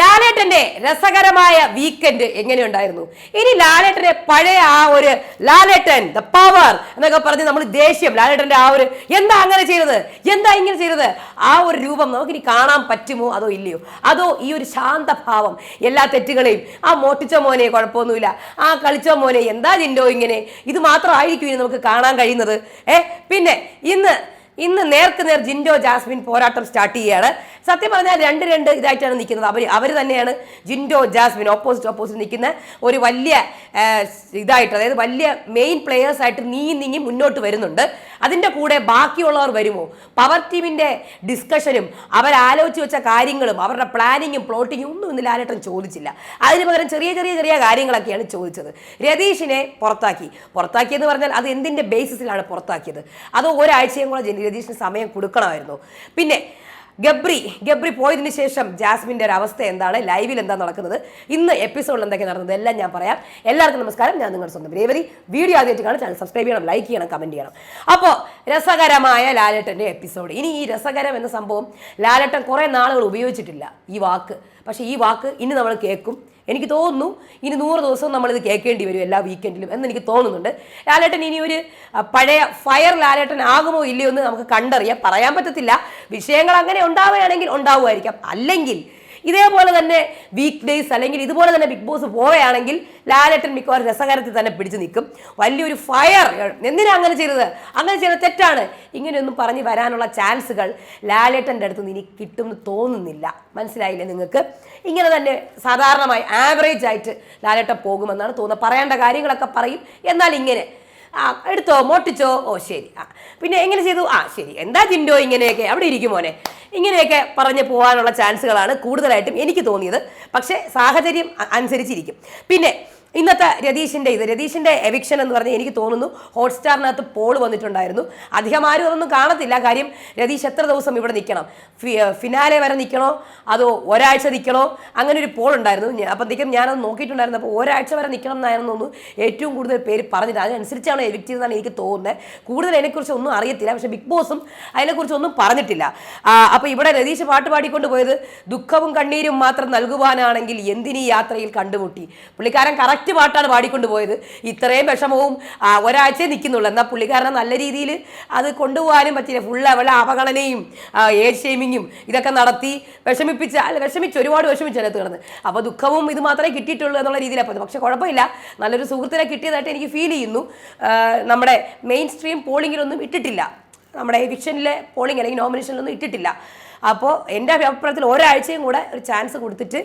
ലാലേട്ടന്റെ രസകരമായ വീക്കെൻഡ് എങ്ങനെയുണ്ടായിരുന്നു? ഇനി ലാലേട്ടന്റെ പഴയ ആ ഒരു ലാലേട്ടൻ ദ പവർ എന്നൊക്കെ പറഞ്ഞ് നമ്മൾ ദേഷ്യം ലാലേട്ടന്റെ ആ ഒരു എന്താ അങ്ങനെ ചെയ്തത്? എന്താ ഇങ്ങനെ ചെയ്തത്? ആ ഒരു രൂപം നമുക്കിനി കാണാൻ പറ്റുമോ? അതോ ഇല്ലയോ? അതോ ഈ ഒരു ശാന്തഭാവം എല്ലാ തെറ്റുകളെയും ആ മോട്ടിച്ച മോനെ കുഴപ്പമൊന്നുമില്ല ആ കളിച്ച മോനെ എന്താ ജിൻഡോ ഇങ്ങനെ? ഇത് മാത്രമായിരിക്കും ഇനി നമുക്ക് കാണാൻ കഴിയുന്നത്. ഏ പിന്നെ ഇന്ന് ഇന്ന് നേർക്ക് നേർ ജിൻഡോ ജാസ്മിൻ പോരാട്ടം സ്റ്റാർട്ട് ചെയ്യുകയാണ്. സത്യം പറഞ്ഞാൽ രണ്ട് രണ്ട് ഇതായിട്ടാണ് നിൽക്കുന്നത്. അവർ അവർ തന്നെയാണ് ജിൻഡോ ജാസ്മിൻ ഓപ്പോസിറ്റ് ഓപ്പോസിറ്റ് നിൽക്കുന്ന ഒരു വലിയ ഇതായിട്ട് അതായത് വലിയ മെയിൻ പ്ലെയേഴ്സ് ആയിട്ട് നീങ്ങി നീങ്ങി മുന്നോട്ട് വരുന്നുണ്ട്. അതിന്റെ കൂടെ ബാക്കിയുള്ളവർ വരുമോ? പവർ ടീമിന്റെ ഡിസ്കഷനും അവരാലോചിച്ച് വെച്ച കാര്യങ്ങളും അവരുടെ പ്ലാനിങ്ങും പ്ലോട്ടിങ്ങും ഒന്നും ഇന്ന് ലാലേട്ടൻ ചോദിച്ചില്ല. അതിന് പകരം ചെറിയ ചെറിയ ചെറിയ കാര്യങ്ങളൊക്കെയാണ് ചോദിച്ചത്. രതീഷിനെ പുറത്താക്കി. പുറത്താക്കിയെന്ന് പറഞ്ഞാൽ അത് എന്തിന്റെ ബേസിസിലാണ് പുറത്താക്കിയത്? അത് ഒരാഴ്ചയും കൂടെ രതീഷിന് സമയം കൊടുക്കണമായിരുന്നു. പിന്നെ ഗബ്രി ഗബ്രി പോയതിനു ശേഷം ജാസ്മിന്റെ ഒരു അവസ്ഥ എന്താണ്? ലൈവിൽ എന്താ നടക്കുന്നത്? ഇന്ന് എപ്പിസോഡിൽ എന്തൊക്കെ നടന്നത്? എല്ലാം ഞാൻ പറയാം. എല്ലാവർക്കും നമസ്കാരം. ഞാൻ നിങ്ങളുടെ സ്വന്തം രേവതി. വീഡിയോ ആദ്യമായിട്ട് കാണാൻ ചാനൽ സബ്സ്ക്രൈബ് ചെയ്യണം ലൈക്ക് ചെയ്യണം കമന്റ് ചെയ്യണം. അപ്പോൾ രസകരമായ ലാലേട്ടന്റെ എപ്പിസോഡ് ഇനി ഈ രസകരം എന്ന സംഭവം ലാലേട്ടൻ കുറേ നാളുകൾ ഉപയോഗിച്ചിട്ടില്ല ഈ വാക്ക്. പക്ഷേ ഈ വാക്ക് ഇനി നമ്മൾ കേൾക്കും. എനിക്ക് തോന്നുന്നു ഇനി നൂറ് ദിവസം നമ്മളിത് കേൾക്കേണ്ടി വരും എല്ലാ വീക്കെൻഡിലും എന്ന് എനിക്ക് തോന്നുന്നുണ്ട്. ലാലേട്ടൻ ഇനി ഒരു പഴയ ഫയർ ലാലേട്ടൻ ആകുമോ ഇല്ലയോ എന്ന് നമുക്ക് കണ്ടറിയാം. പറയാൻ പറ്റത്തില്ല. വിഷയങ്ങൾ അങ്ങനെ ഉണ്ടാവുകയാണെങ്കിൽ ഉണ്ടാവുമായിരിക്കാം. അല്ലെങ്കിൽ ഇതേപോലെ തന്നെ വീക്ക് ഡേയ്സ് അല്ലെങ്കിൽ ഇതുപോലെ തന്നെ ബിഗ് ബോസ് പോവുകയാണെങ്കിൽ ലാലേട്ടൻ മിക്കവാറും രസകരത്തിൽ തന്നെ പിടിച്ചു നിൽക്കും. വലിയൊരു ഫയർ എന്തിനാ അങ്ങനെ ചെയ്തത്? അങ്ങനെ ചെയ്ത തെറ്റാണ്. ഇങ്ങനെയൊന്നും പറഞ്ഞു വരാനുള്ള ചാൻസുകൾ ലാലേട്ടന്റെ അടുത്ത് നിന്ന് ഇനി കിട്ടുമെന്ന് തോന്നുന്നില്ല. മനസ്സിലായില്ലേ നിങ്ങൾക്ക്? ഇങ്ങനെ തന്നെ സാധാരണമായി ആവറേജ് ആയിട്ട് ലാലേട്ടൻ പോകുമെന്നാണ് തോന്നുന്നത്. പറയേണ്ട കാര്യങ്ങളൊക്കെ പറയും. എന്നാൽ ഇങ്ങനെ ആ എടുത്തോ മോട്ടിച്ചോ ഓ ശരി. ആ പിന്നെ എങ്ങനെ ചെയ്തു? ആ ശരി. എന്താ ചിൻഡോ ഇങ്ങനെയൊക്കെ? അവിടെ ഇരിക്കും മോനെ. ഇങ്ങനെയൊക്കെ പറഞ്ഞ് പോകാനുള്ള ചാൻസുകളാണ് കൂടുതലായിട്ടും എനിക്ക് തോന്നിയത്. പക്ഷേ സാഹചര്യം അനുസരിച്ചിരിക്കും. പിന്നെ ഇന്നത്തെ രതീഷിന്റെ ഇത്. രതീഷിന്റെ എവിക്ഷൻ എന്ന് പറഞ്ഞാൽ എനിക്ക് തോന്നുന്നു ഹോട്ട്സ്റ്റാറിനകത്ത് പോൾ വന്നിട്ടുണ്ടായിരുന്നു. അധികം ആരും അതൊന്നും കാണത്തില്ല. കാര്യം രതീഷ് എത്ര ദിവസം ഇവിടെ നിൽക്കണം? ഫിനാലെ വരെ നിൽക്കണോ? അതോ ഒരാഴ്ച നിൽക്കണോ? അങ്ങനെ ഒരു പോൾ ഉണ്ടായിരുന്നു. അപ്പോഴത്തേക്കും ഞാനത് നോക്കിയിട്ടുണ്ടായിരുന്നു. അപ്പോൾ ഒരാഴ്ച വരെ നിൽക്കണം എന്നായിരുന്നു തോന്നുന്നു. ഏറ്റവും കൂടുതൽ പേര് പറഞ്ഞത് അതിനനുസരിച്ചാണ് എവിക്റ്റ് ചെയ്തതെന്നാണ് എനിക്ക് തോന്നുന്നത്. കൂടുതൽ അതിനെക്കുറിച്ച് ഒന്നും അറിയത്തില്ല. പക്ഷേ ബിഗ് ബോസും അതിനെക്കുറിച്ച് ഒന്നും പറഞ്ഞിട്ടില്ല. അപ്പോൾ ഇവിടെ രതീഷ് പാട്ട് പാടിക്കൊണ്ട് പോയത് ദുഃഖവും കണ്ണീരും മാത്രം നൽകുവാനാണെങ്കിൽ എന്തിനീ യാത്രയിൽ കണ്ടുമുട്ടി? പുള്ളിക്കാരൻ കറക്റ്റ് പാട്ടാണ് പാടിക്കൊണ്ട് പോയത് ഇത്രയും വിഷമവും ഒരാഴ്ചയെ നിൽക്കുന്നുള്ളൂ. എന്നാൽ പുള്ളിക്കാരനെ നല്ല രീതിയിൽ അത് കൊണ്ടുപോകാനും പറ്റില്ല. ഫുള്ള് അവളെ അവഗണനയും ഏജ് ഷെയ്മിങ്ങും ഇതൊക്കെ നടത്തി വിഷമിപ്പിച്ച് അല്ല വിഷമിച്ച് ഒരുപാട് വിഷമിച്ച് അതിനകത്ത് കിടന്ന്. അപ്പോൾ ദുഃഖവും ഇത് മാത്രമേ കിട്ടിയിട്ടുള്ളൂ എന്നുള്ള രീതിയിലാണ് പോയത്. പക്ഷേ കുഴപ്പമില്ല. നല്ലൊരു സുഹൃത്തിനെ കിട്ടിയതായിട്ട് എനിക്ക് ഫീൽ ചെയ്യുന്നു. നമ്മുടെ മെയിൻ സ്ട്രീം പോളിങ്ങിലൊന്നും ഇട്ടിട്ടില്ല. നമ്മുടെ എവിക്ഷനിലെ പോളിംഗ് അല്ലെങ്കിൽ നോമിനേഷനിലൊന്നും ഇട്ടിട്ടില്ല. അപ്പോൾ എന്റെ അഭിപ്രായത്തിൽ ഒരാഴ്ചയും കൂടെ ഒരു ചാൻസ് കൊടുത്തിട്ട്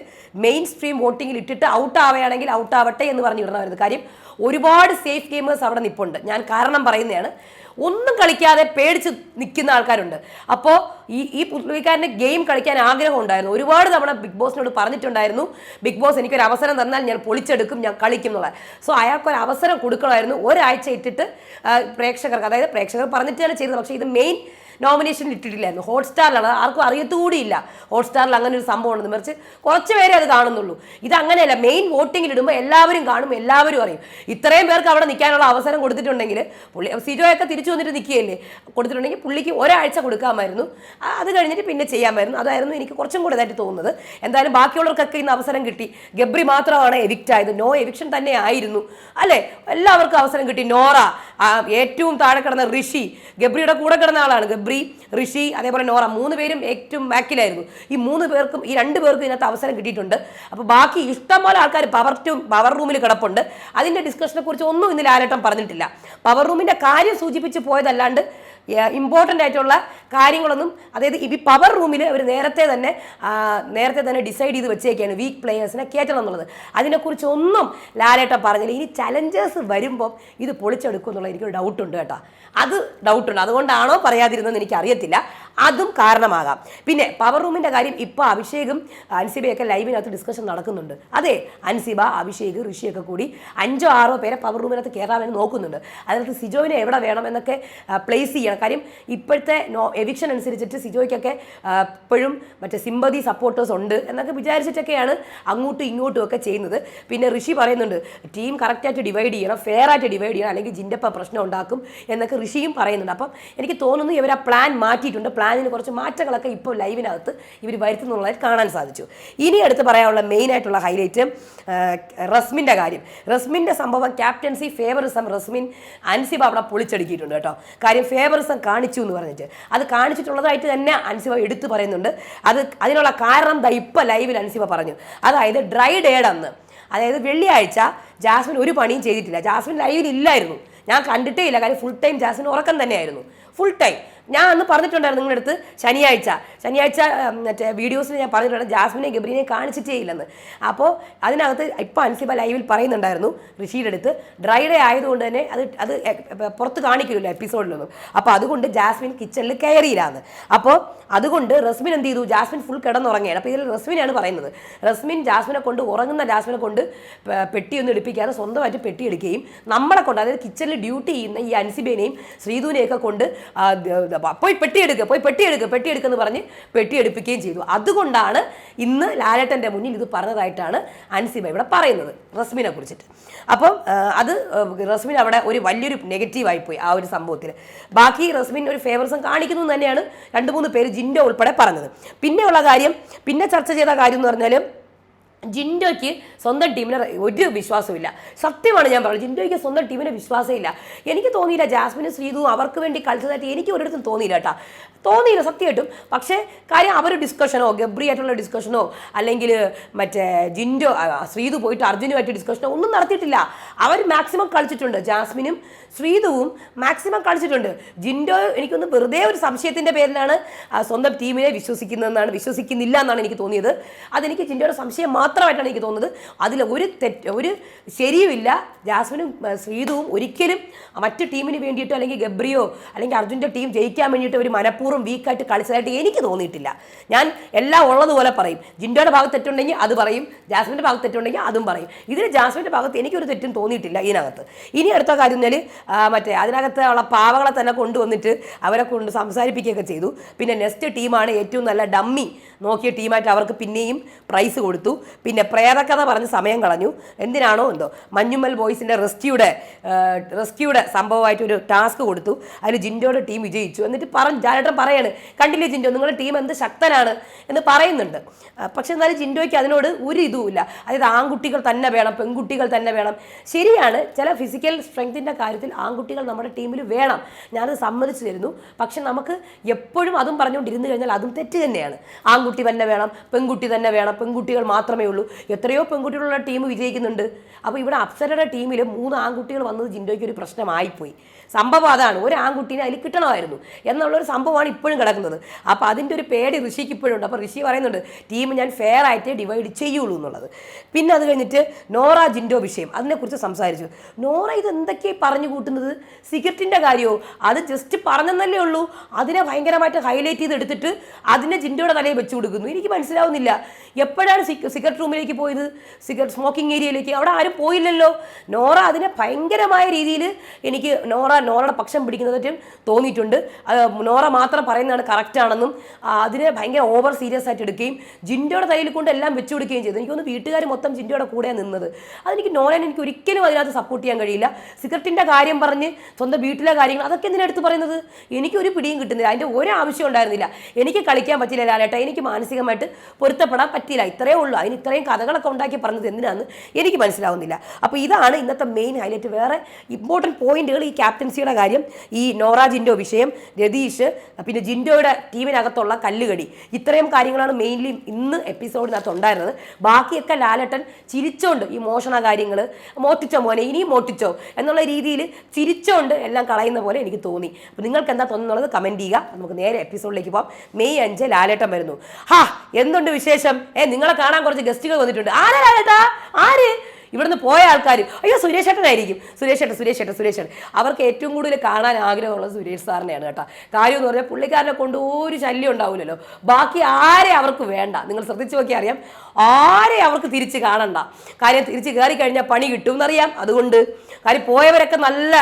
മെയിൻ സ്ട്രീം വോട്ടിങ്ങിൽ ഇട്ടിട്ട് ഔട്ട് ആവുകയാണെങ്കിൽ ഔട്ട് ആവട്ടെ എന്ന് പറഞ്ഞ് വിടണമായിരുന്നു കാര്യം ഒരുപാട് സേഫ് ഗെയിമേഴ്സ് അവിടെ നിപ്പുണ്ട്. ഞാൻ കാരണം പറയുന്നതാണ്. ഒന്നും കളിക്കാതെ പേടിച്ച് നിൽക്കുന്ന ആൾക്കാരുണ്ട്. അപ്പോൾ ഈ ഈ പുള്ളിക്കാരന് ഗെയിം കളിക്കാൻ ആഗ്രഹം ഉണ്ടായിരുന്നു ഒരുപാട് തവണ ബിഗ് ബോസിനോട് പറഞ്ഞിട്ടുണ്ടായിരുന്നു ബിഗ് ബോസ് എനിക്കൊരു അവസരം തന്നാൽ ഞാൻ പൊളിച്ചെടുക്കും ഞാൻ കളിക്കും എന്നുള്ളത്. സോ അയാൾക്ക് ഒരു അവസരം കൊടുക്കണമായിരുന്നു. ഒരാഴ്ച ഇട്ടിട്ട് പ്രേക്ഷകർക്ക് അതായത് പ്രേക്ഷകർ പറഞ്ഞിട്ടാണ് ചെയ്തത്. പക്ഷേ ഇത് മെയിൻ നോമിനേഷൻ ഇട്ടിട്ടില്ലായിരുന്നു. ഹോട്ട്സ്റ്റാറിലാണ്. ആർക്കും അറിയത്തുകൂടിയില്ല. ഹോട്ട്സ്റ്റാറിൽ അങ്ങനെ ഒരു സംഭവം ഉണ്ടെന്ന് മറിച്ച് കുറച്ച് പേരെ അത് കാണുന്നുള്ളൂ. ഇത് അങ്ങനെയല്ല. മെയിൻ വോട്ടിങ്ങിൽ ഇടുമ്പോൾ എല്ലാവരും കാണും എല്ലാവരും അറിയും. ഇത്രയും പേർക്ക് അവിടെ നിൽക്കാനുള്ള അവസരം കൊടുത്തിട്ടുണ്ടെങ്കിൽ പുള്ളി സിജോയൊക്കെ തിരിച്ചു വന്നിട്ട് നിൽക്കുകയല്ലേ? കൊടുത്തിട്ടുണ്ടെങ്കിൽ പുള്ളിക്ക് ഒരാഴ്ച കൊടുക്കാമായിരുന്നു. അത് കഴിഞ്ഞിട്ട് പിന്നെ ചെയ്യാമായിരുന്നു അതായിരുന്നു എനിക്ക് കുറച്ചും കൂടെ ഇതായിട്ട് തോന്നുന്നത്. എന്തായാലും ബാക്കിയുള്ളവർക്കൊക്കെ ഇന്ന് അവസരം കിട്ടി. ഗബ്രി മാത്രമാണ് എവിക്റ്റ് ആയത്. നോ എവിക്ഷൻ തന്നെ ആയിരുന്നു. അല്ലേ? എല്ലാവർക്കും അവസരം കിട്ടി. നോറ ഏറ്റവും താഴെ കിടന്ന ഋഷി. ഗബ്രിയുടെ കൂടെ കിടന്ന ആളാണ് ഗബ്രി ഋഷി അതേപോലെ നോറ. മൂന്ന് പേരും ഏറ്റവും ബാക്കിലായിരുന്നു. ഈ മൂന്ന് പേർക്കും ഈ രണ്ട് പേർക്കും ഇതിനകത്ത് അവസരം കിട്ടിയിട്ടുണ്ട്. അപ്പോൾ ബാക്കി ഇഷ്ടംപോലെ ആൾക്കാർ പവർ ടു പവർ റൂമിൽ കിടപ്പുണ്ട്. അതിന്റെ ഡിസ്കഷനെ കുറിച്ച് ഒന്നും ഇന്ന് ലാലേട്ടൻ പറഞ്ഞിട്ടില്ല. പവർ റൂമിന്റെ കാര്യം സൂചിപ്പിച്ച് പോയതല്ലാണ്ട് ഇമ്പോർട്ടന്റ് ആയിട്ടുള്ള കാര്യങ്ങളൊന്നും അതായത് ഈ പവർ റൂമിൽ അവർ നേരത്തെ തന്നെ നേരത്തെ തന്നെ ഡിസൈഡ് ചെയ്ത് വെച്ചേക്കാണ് വീക്ക് പ്ലേയേഴ്സിനെ കയറ്റണം എന്നുള്ളത്. അതിനെക്കുറിച്ച് ഒന്നും പറഞ്ഞില്ല. ഇനി ചലഞ്ചേഴ്സ് വരുമ്പം ഇത് പൊളിച്ചെടുക്കും എന്നുള്ള എനിക്കൊരു ഡൗട്ടുണ്ട് കേട്ടോ. അത് ഡൗട്ടുണ്ട് അതുകൊണ്ടാണോ പറയാതിരുന്നതെന്ന് എനിക്ക് അറിയത്തില്ല അതും കാരണമാകാം. പിന്നെ പവർ റൂമിന്റെ കാര്യം ഇപ്പോൾ അഭിഷേകും അൻസിബയൊക്കെ ലൈവിനകത്ത് ഡിസ്കഷൻ നടക്കുന്നുണ്ട്. അതെ അൻസിബ അഭിഷേക് ഋഷിയൊക്കെ കൂടി അഞ്ചോ ആറോ പേരെ പവർ റൂമിനകത്ത് കയറാമെന്ന് നോക്കുന്നുണ്ട്. അതിനകത്ത് സിജോവിനെ എവിടെ വേണമെന്നൊക്കെ പ്ലേസ് ചെയ്യണം. കാര്യം ഇപ്പോഴത്തെ നോ എവിക്ഷൻ അനുസരിച്ചിട്ട് സിജോയ്ക്കൊക്കെ എപ്പോഴും മറ്റേ സിമ്പതി സപ്പോർട്ടേഴ്സ് ഉണ്ട് എന്നൊക്കെ വിചാരിച്ചിട്ടൊക്കെയാണ് അങ്ങോട്ടും ഇങ്ങോട്ടും ഒക്കെ ചെയ്യുന്നത്. പിന്നെ ഋഷി പറയുന്നുണ്ട് ടീം കറക്റ്റായിട്ട് ഡിവൈഡ് ചെയ്യണം ഫെയർ ആയിട്ട് ഡിവൈഡ് ചെയ്യണം അല്ലെങ്കിൽ ജിന്റെപ്പ പ്രശ്നം ഉണ്ടാക്കും എന്നൊക്കെ ഋഷിയും പറയുന്നുണ്ട്. അപ്പം എനിക്ക് തോന്നുന്നു ഇവർ ആ പ്ലാൻ മാറ്റിയിട്ടുണ്ട്. പ്ലാനിന് കുറച്ച് മാറ്റങ്ങളൊക്കെ ഇപ്പോൾ ലൈവിനകത്ത് ഇവർ വരുത്തുന്നുള്ളതായിട്ട് കാണാൻ സാധിച്ചു. ഇനി അടുത്ത് പറയാനുള്ള മെയിൻ ആയിട്ടുള്ള ഹൈലൈറ്റ് റസ്മിന്റെ കാര്യം. റസ്മിന്റെ സംഭവം ക്യാപ്റ്റൻസി ഫേവറിസം റസ്മിൻ അൻസിബ അവിടെ പൊളിച്ചടുക്കിയിട്ടുണ്ട് കേട്ടോ. കാര്യം ഫേവറിസം കാണിച്ചു എന്ന് പറഞ്ഞിട്ട്. അത് കാണിച്ചിട്ടുള്ളതായിട്ട് തന്നെ അൻസിബ എടുത്തു പറയുന്നുണ്ട്. അത് അതിനുള്ള കാരണം ദാ ഇപ്പം ലൈവിൽ അൻസിബ പറഞ്ഞു. അതായത് ഡ്രൈ ഡേഡ് അന്ന്. അതായത് വെള്ളിയാഴ്ച ജാസ്മിൻ ഒരു പണിയും ചെയ്തിട്ടില്ല. ജാസ്മിൻ ലൈവിൽ ഇല്ലായിരുന്നു. ഞാൻ കണ്ടിട്ടേ ഇല്ല. കാര്യം ഫുൾ ടൈം ജാസ്മിൻ ഉറക്കം തന്നെയായിരുന്നു. ഫുൾ ടൈം ഞാൻ അന്ന് പറഞ്ഞിട്ടുണ്ടായിരുന്നു നിങ്ങളുടെ അടുത്ത് ശനിയാഴ്ച ശനിയാഴ്ച മറ്റേ വീഡിയോസിൽ ഞാൻ പറഞ്ഞിട്ടുണ്ട് ജാസ്മിനെ ഗബ്രീനെ കാണിച്ചിട്ടേ ഇല്ലെന്ന്. അപ്പോൾ അതിനകത്ത് ഇപ്പോൾ അൻസിബ ലൈവിൽ പറയുന്നുണ്ടായിരുന്നു ഋഷിയുടെ അടുത്ത്. ഡ്രൈ ഡേ ആയതുകൊണ്ട് തന്നെ അത് അത് പുറത്ത് കാണിക്കില്ല എപ്പിസോഡിലൊന്നും. അപ്പോൾ അതുകൊണ്ട് ജാസ്മിൻ കിച്ചണിൽ കയറിയില്ലാന്ന്. അപ്പോൾ അതുകൊണ്ട് റസ്മിൻ എന്ത് ചെയ്തു? ജാസ്മിൻ ഫുൾ കിടന്നുറങ്ങുകയാണ്. അപ്പോൾ ഇതിൽ റസ്മിനാണ് പറയുന്നത്. റസ്മിൻ ജാസ്മിനെ കൊണ്ട് ഉറങ്ങുന്ന ജാസ്മിനെ കൊണ്ട് പെട്ടി പെട്ടിയൊന്നും എടുപ്പിക്കാതെ സ്വന്തമായിട്ട് പെട്ടി എടുക്കുകയും നമ്മളെ കൊണ്ട് അതായത് കിച്ചണിൽ ഡ്യൂട്ടി ചെയ്യുന്ന ഈ അൻസിബേനെയും ശ്രീധുവിനെയൊക്കെ കൊണ്ട് പോയി പെട്ടി എടുക്കുക പോയി പെട്ടി എടുക്കുക പെട്ടി എടുക്കുമെന്ന് പറഞ്ഞ് പെട്ടി എടുപ്പിക്കുകയും ചെയ്തു. അതുകൊണ്ടാണ് ഇന്ന് ലാലേട്ടന്റെ മുന്നിൽ ഇത് പറഞ്ഞതായിട്ടാണ് അൻസിമ ഇവിടെ പറയുന്നത് റസ്മിനെ കുറിച്ചിട്ട്. അപ്പം അത് റസ്മിൻ അവിടെ ഒരു വലിയൊരു നെഗറ്റീവായി പോയി ആ ഒരു സംഭവത്തിൽ. ബാക്കി റസ്മിൻ ഒരു ഫേവറസും കാണിക്കുന്നു തന്നെയാണ് രണ്ട് മൂന്ന് പേര് ജിൻഡോ ഉൾപ്പെടെ പറഞ്ഞത്. പിന്നെയുള്ള കാര്യം പിന്നെ ചർച്ച ചെയ്ത കാര്യം എന്ന് പറഞ്ഞാൽ ജിൻഡോയ്ക്ക് സ്വന്തം ടീമിനെ ഒരു വിശ്വാസമില്ല സത്യമാണ് ഞാൻ പറയുന്നത് ജിൻഡോയ്ക്ക് സ്വന്തം ടീമിനെ വിശ്വാസമില്ല. എനിക്ക് തോന്നിയില്ല ജാസ്മിനും ശ്രീതുവും അവർക്ക് വേണ്ടി കളിച്ചതായിട്ട് എനിക്ക് ഒരിടത്തും തോന്നിയില്ല കേട്ടോ. തോന്നിയില്ല സത്യമായിട്ടും. പക്ഷേ കാര്യം അവർ ഡിസ്കഷനോ ഗബ്രി ആയിട്ടുള്ള ഡിസ്കഷനോ അല്ലെങ്കിൽ മറ്റേ ജിൻഡോ ശ്രീതു പോയിട്ട് അർജുനുമായിട്ട് ഡിസ്കഷനോ ഒന്നും നടത്തിയിട്ടില്ല. അവർ മാക്സിമം കളിച്ചിട്ടുണ്ട്. ജാസ്മിനും ശ്രീതുവും മാക്സിമം കളിച്ചിട്ടുണ്ട്. ജിൻഡോ എനിക്കൊന്ന് വെറുതെ ഒരു സംശയത്തിന്റെ പേരിലാണ് സ്വന്തം ടീമിനെ വിശ്വസിക്കുന്നതെന്നാണ് വിശ്വസിക്കുന്നില്ല എന്നാണ് എനിക്ക് തോന്നിയത്. അതെനിക്ക് ജിൻഡോയുടെ സംശയം മാത്രമായിട്ടാണ് എനിക്ക് തോന്നുന്നത്. അതിൽ ഒരു തെറ്റ് ഒരു ശരിയുമില്ല. ജാസ്മിനും ശ്രീതുവും ഒരിക്കലും മറ്റ് ടീമിന് വേണ്ടിയിട്ടോ അല്ലെങ്കിൽ ഗബ്രിയോ അല്ലെങ്കിൽ അർജുന്റെ ടീം ജയിക്കാൻ വേണ്ടിയിട്ട് ഒരു മനഃപൂർവം വീക്കായിട്ട് കളിച്ചതായിട്ട് എനിക്ക് തോന്നിയിട്ടില്ല. ഞാൻ എല്ലാം ഉള്ളതുപോലെ പറയും. ജിൻഡോയുടെ ഭാഗത്ത് തെറ്റുണ്ടെങ്കിൽ അത് പറയും. ജാസ്മിന്റെ ഭാഗത്ത് തെറ്റുണ്ടെങ്കിൽ അതും പറയും. ഇതിൽ ജാസ്മിന്റെ ഭാഗത്ത് എനിക്കൊരു തെറ്റും തോന്നിയിട്ടില്ല ഇതിനകത്ത്. ഇനി അടുത്ത കാര്യം എന്നാൽ മറ്റേ അതിനകത്ത് ഉള്ള പാവകളെ തന്നെ കൊണ്ടുവന്നിട്ട് അവരെ കൊണ്ട് സംസാരിപ്പിക്കുകയൊക്കെ ചെയ്തു. പിന്നെ നെക്സ്റ്റ് ടീമാണ് ഏറ്റവും നല്ല ഡമ്മി. നോക്കിയ ടീമായിട്ട് അവർക്ക് പിന്നെയും പ്രൈസ് കൊടുത്തു. പിന്നെ പ്രേതകഥ പറഞ്ഞ് സമയം കളഞ്ഞു. എന്തിനാണോ എന്തോ? മഞ്ഞുമ്മൽ ബോയ്സിന്റെ റെസ്ക്യൂടെ റെസ്ക്യൂടെ സംഭവമായിട്ട് ഒരു ടാസ്ക് കൊടുത്തു. അതിൽ ജിൻഡോയുടെ ടീം വിജയിച്ചു. എന്നിട്ട് പറഞ്ഞു ജാനേട്ടൻ പറയാണ് കണ്ടില്ലേ ജിൻഡോ നിങ്ങളുടെ ടീം എന്ത് ശക്തനാണ്? എന്ന് പറയുന്നുണ്ട്. പക്ഷെ എന്നാലും ജിൻഡോയ്ക്ക് അതിനോട് ഒരു ഇതുമില്ല. അതായത് ആൺകുട്ടികൾ തന്നെ വേണം പെൺകുട്ടികൾ തന്നെ വേണം. ശരിയാണ് ചില ഫിസിക്കൽ സ്ട്രെങ്തിന്റെ കാര്യത്തിൽ ആൺകുട്ടികൾ നമ്മുടെ ടീമിൽ വേണം. ഞാനത് സമ്മതിച്ചു തരുന്നു. പക്ഷെ നമുക്ക് എപ്പോഴും അതും പറഞ്ഞുകൊണ്ടിരുന്നു കഴിഞ്ഞാൽ അതും തെറ്റ് തന്നെയാണ്. ആൺകുട്ടി തന്നെ വേണം പെൺകുട്ടി തന്നെ വേണം. പെൺകുട്ടികൾ മാത്രമേ ഉള്ളൂ. എത്രയോ പെൺകുട്ടികളുള്ള ടീം വിജയിക്കുന്നുണ്ട്. അപ്പോൾ ഇവിടെ അപ്സരയുടെ ടീമിൽ മൂന്ന് ആൺകുട്ടികൾ വന്നത് ജിൻഡോയ്ക്ക് ഒരു പ്രശ്നമായിപ്പോയി. സംഭവം അതാണ്. ഒരു ആൺകുട്ടീനെ അതിൽ കിട്ടണമായിരുന്നു. എന്നുള്ളൊരു സംഭവമാണ് ഇപ്പോഴും കിടക്കുന്നത്. അപ്പോൾ അതിന്റെ ഒരു പേടി ഋഷിക്ക് ഇപ്പോഴും ഉണ്ട്. അപ്പോൾ ഋഷി പറയുന്നുണ്ട് ടീം ഞാൻ ഫെയർ ആയിട്ട് ഡിവൈഡ് ചെയ്യുള്ളൂ എന്നുള്ളത്. പിന്നെ അത് കഴിഞ്ഞിട്ട് നോറ ജിൻഡോ വിഷയം. അതിനെക്കുറിച്ച് സംസാരിച്ചു. നോറ ഇത് എന്തൊക്കെയാണ് പറഞ്ഞു കൂട്ടുന്നത്? സിഗരറ്റിന്റെ കാര്യമോ അത് ജസ്റ്റ് പറഞ്ഞെന്നല്ലേ ഉള്ളൂ. അതിനെ ഭയങ്കരമായിട്ട് ഹൈലൈറ്റ് ചെയ്ത് എടുത്തിട്ട് അതിനെ ജിൻഡോയുടെ തലയിൽ വെച്ചു കൊടുക്കുന്നു. എനിക്ക് മനസ്സിലാവുന്നില്ല. എപ്പോഴാണ് സിഗരറ്റ് റൂമിലേക്ക് പോയത്? സിഗരറ്റ് സ്മോക്കിംഗ് ഏരിയയിലേക്ക് അവിടെ ആരും പോയില്ലല്ലോ. നോറ അതിനെ ഭയങ്കരമായ രീതിയിൽ എനിക്ക് നോറ നോറയുടെ പക്ഷം പിടിക്കുന്നതായിട്ടും തോന്നിയിട്ടുണ്ട്. നോറ മാത്രം പറയുന്നതാണ് കറക്റ്റാണെന്നും അതിനെ ഭയങ്കര ഓവർ സീരിയസ് ആയിട്ട് എടുക്കുകയും ജിൻഡോയുടെ തലയിൽ കൊണ്ട് എല്ലാം വെച്ചു കൊടുക്കുകയും ചെയ്തു. എനിക്കൊന്ന് വീട്ടുകാർ മൊത്തം ജിൻഡോയുടെ കൂടെ നിന്നത്. അതെനിക്ക് നോറേനെ എനിക്ക് ഒരിക്കലും അതിനകത്ത് സപ്പോർട്ട് ചെയ്യാൻ കഴിയില്ല. സിഗരറ്റിന്റെ കാര്യം പറഞ്ഞ് സ്വന്തം വീട്ടിലെ കാര്യങ്ങൾ അതൊക്കെ എന്തിനാ എടുത്ത് പറയുന്നത്? എനിക്കൊരു പിടിയും കിട്ടുന്നില്ല. അതിന്റെ ഒരു ആവശ്യം ഉണ്ടായിരുന്നില്ല. എനിക്ക് കളിക്കാൻ പറ്റില്ല ലാലേട്ട. എനിക്ക് മാനസികമായിട്ട് പൊരുത്തപ്പെടാൻ പറ്റില്ല ഇത്രയേ ഉള്ളൂ. അതിന് ഇത്രയും കഥകളൊക്കെ ഉണ്ടാക്കി പറഞ്ഞത് എന്തിനാന്ന് എനിക്ക് മനസ്സിലാവുന്നില്ല. അപ്പോൾ ഇതാണ് ഇന്നത്തെ മെയിൻ ഹൈലൈറ്റ് വേറെ ഇമ്പോർട്ടന്റ് പോയിന്റുകൾ ഈ ക്യാപ്റ്റൻസിയുടെ കാര്യം ഈ നോറ ജിൻഡോ വിഷയം രതീഷ് പിന്നെ ജിൻഡോയുടെ ടീമിനകത്തുള്ള കല്ലുകടി. ഇത്രയും കാര്യങ്ങളാണ് മെയിൻലി ഇന്ന് എപ്പിസോഡിനകത്ത് ഉണ്ടായിരുന്നത്. ബാക്കിയൊക്കെ ലാലട്ടൻ ചിരിച്ചോണ്ട് ഈ മോഷണ കാര്യങ്ങൾ മോട്ടിച്ചോ മോനെ ഇനിയും മോട്ടിച്ചോ എന്നുള്ള രീതിയിൽ ചിരിച്ചോണ്ട് എല്ലാം കളയുന്ന പോലെ എനിക്ക് തോന്നി. അപ്പോൾ നിങ്ങൾക്ക് എന്താ തോന്നുന്നുള്ളത് കമന്റ് ചെയ്യുക. നമുക്ക് നേരെ എപ്പിസോഡിലേക്ക് പോകാം മെയ് അഞ്ച് ലാലേട്ടൻ വരുന്നു. ഹാ എന്തുണ്ട് വിശേഷം? ഏ നിങ്ങളെ കാണാൻ കുറച്ച് ഗസ്റ്റുകൾ വന്നിട്ടുണ്ട്. ആരാ ആര്? ഇവിടുന്ന് പോയ ആൾക്കാർ അയ്യോ സുരേഷ് ഏട്ടനായിരിക്കും സുരേഷ് ഏട്ടൻ സുരേഷ് ഏട്ടൻ സുരേഷ് ഏട്ടൻ അവർക്ക് ഏറ്റവും കൂടുതൽ കാണാൻ ആഗ്രഹമുള്ളത് സുരേഷ് സാറിനെയാണ് കേട്ടോ. കാര്യം എന്ന് പറഞ്ഞാൽ പുള്ളിക്കാരനെ കൊണ്ട് ഒരു ശല്യം ഉണ്ടാവില്ലല്ലോ. ബാക്കി ആരെ അവർക്ക് വേണ്ട. നിങ്ങൾ ശ്രദ്ധിച്ചു നോക്കിയാൽ അറിയാം. ആരെ അവർക്ക് തിരിച്ച് കാണണ്ട. കാര്യം തിരിച്ച് കയറി കഴിഞ്ഞാൽ പണി കിട്ടും എന്നറിയാം അതുകൊണ്ട് കാര്യം പോയവരൊക്കെ നല്ല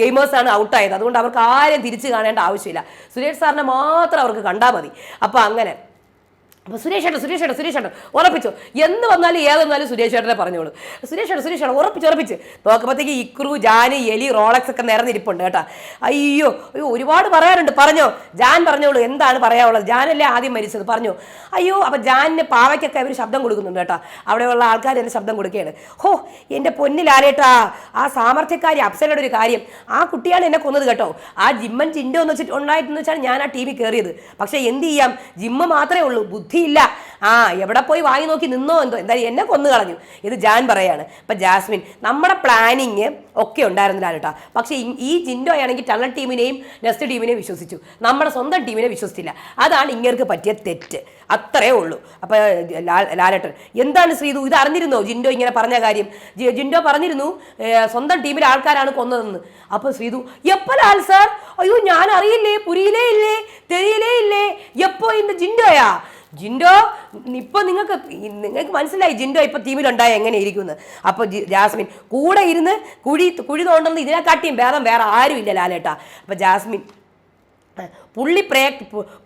ഗെയിമേഴ്സാണ് ഔട്ടായത് അതുകൊണ്ട് അവർക്ക് ആരെയും തിരിച്ച് കാണേണ്ട ആവശ്യമില്ല. സുരേഷ് സാറിനെ മാത്രം അവർക്ക് കണ്ടാൽ മതി. അപ്പോൾ അങ്ങനെ അപ്പോൾ സുരേഷ് ഏട്ടൻ സുരേഷ് ഏട്ടൻ സുരേഷ് ഏട്ടൻ ഉറപ്പിച്ചു. എന്ന് വന്നാലും ഏതെന്നാലും സുരേഷ് ഏട്ടനെ പറഞ്ഞോളൂ. സുരേഷ് ഏട്ടൻ സുരേഷ് ഏട്ടൻ ഉറപ്പിച്ച് ഉറപ്പിച്ച്. നോക്കുമ്പോഴത്തേക്ക് ഇക്രു ജാനി എലി റോളക്സ് ഒക്കെ നിരന്നിരിപ്പുണ്ട് കേട്ടോ. അയ്യോ അയ്യോ ഒരുപാട് പറയാറുണ്ട്. പറഞ്ഞോ. ജാൻ പറഞ്ഞോളൂ. എന്താണ് പറയാനുള്ളത്? ജാനല്ലേ ആദ്യം മരിച്ചത്? പറഞ്ഞു. അയ്യോ അപ്പോൾ ജാനിന് പാവയ്ക്കൊക്കെ അവർ ശബ്ദം കൊടുക്കുന്നുണ്ട് കേട്ടോ. അവിടെയുള്ള ആൾക്കാർ എന്റെ ശബ്ദം കൊടുക്കുകയാണ്. ഹോ എന്റെ പൊന്നിലാലേട്ടാ ആ സാമർഥ്യക്കാരി അപ്സരയുടെ ഒരു കാര്യം. ആ കുട്ടിയാണ് എന്നെ കൊന്നത് കേട്ടോ. ആ ജിമ്മൻ ചിന്റെ എന്ന് വെച്ചിട്ട് ഉണ്ടായിട്ടെന്ന് വെച്ചാൽ ഞാൻ ആ ടി വി കയറിയത് പക്ഷേ എന്ത് ചെയ്യാം? ജിമ്മ മാത്രമേ ഉള്ളൂ. ബുദ്ധിയില്ല ആ എവിടെ പോയി വായി നോക്കി നിന്നോ എന്തോ. എന്തായാലും എന്നെ കൊന്നു കളഞ്ഞു ഇത് ജാൻ പറയാണ്. അപ്പം ജാസ്മിൻ നമ്മുടെ പ്ലാനിങ് ഒക്കെ ഉണ്ടായിരുന്നില്ല കേട്ടോ. പക്ഷേ ഈ- ജിൻഡോ ആണെങ്കിൽ ടണൽ ടീമിനെയും നെസ്റ്റ് ടീമിനെയും വിശ്വസിച്ചു. നമ്മുടെ സ്വന്തം ടീമിനെ വിശ്വസിച്ചില്ല. അതാണ് ഇങ്ങേർക്ക് പറ്റിയ തെറ്റ്. അത്രേ ഉള്ളൂ. അപ്പോൾ ലാലേട്ടൻ എന്താണ് ശ്രീതു? ഇത് അറിഞ്ഞിരുന്നോ? ജിൻഡോ ഇങ്ങനെ പറഞ്ഞ കാര്യം. ജിൻഡോ പറഞ്ഞിരുന്നു സ്വന്തം ടീമിലെ ആൾക്കാരാണ് കൊന്നതെന്ന്. അപ്പോൾ ശ്രീതു എപ്പോൾ ലാൽ സാർ? അയ്യോ ഞാൻ അറിയില്ലേ? പുരിയിലേ ഇല്ലേ? തെരിയിലേ ഇല്ലേ? എപ്പോ ഇന്ന് ജിൻഡോയാ? ജിൻഡോ ഇപ്പൊ നിങ്ങൾക്ക് നിങ്ങൾക്ക് മനസ്സിലായി ജിൻഡോ ഇപ്പൊ ടീമിലുണ്ടായ എങ്ങനെ ഇരിക്കുന്നു അപ്പൊ ജാസ്മിൻ കൂടെ ഇരുന്ന് കുഴി കുഴി തോണ്ടുന്നത് ഇതിനെക്കാട്ടിയും വേറെ ആരും ഇല്ല ലാലേട്ടാ. അപ്പൊ ജാസ്മിൻ പുള്ളി പ്രേ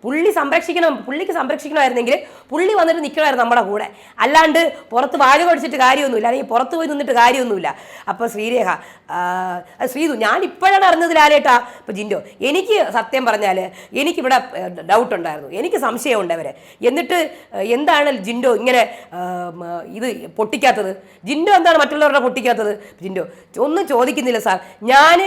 പുള്ളി സംരക്ഷിക്കണം പുള്ളിക്ക് സംരക്ഷിക്കണമായിരുന്നെങ്കിൽ പുള്ളി വന്നിട്ട് നിൽക്കണമായിരുന്നു നമ്മുടെ കൂടെ. അല്ലാണ്ട് പുറത്ത് വാചകം അടിച്ചിട്ട് കാര്യമൊന്നുമില്ല. അല്ലെങ്കിൽ പുറത്ത് പോയി നിന്നിട്ട് കാര്യമൊന്നുമില്ല. അപ്പോൾ ശ്രീരേഖ ശ്രീതു ഞാൻ ഇപ്പോഴാണ് അറിഞ്ഞത് ലാലേട്ടാ. ഇപ്പോൾ ജിൻഡോ എനിക്ക് സത്യം പറഞ്ഞാൽ എനിക്കിവിടെ ഡൗട്ട് ഉണ്ടായിരുന്നു എനിക്ക് സംശയമുണ്ട് അവരെ. എന്നിട്ട് എന്താണ് ജിൻഡോ ഇങ്ങനെ ഇത് പൊട്ടിക്കാത്തത്? ജിൻഡോ എന്താണ് മറ്റുള്ളവരുടെ പൊട്ടിക്കാത്തത്? ജിൻഡോ ഒന്നും ചോദിക്കുന്നില്ല സാർ. ഞാൻ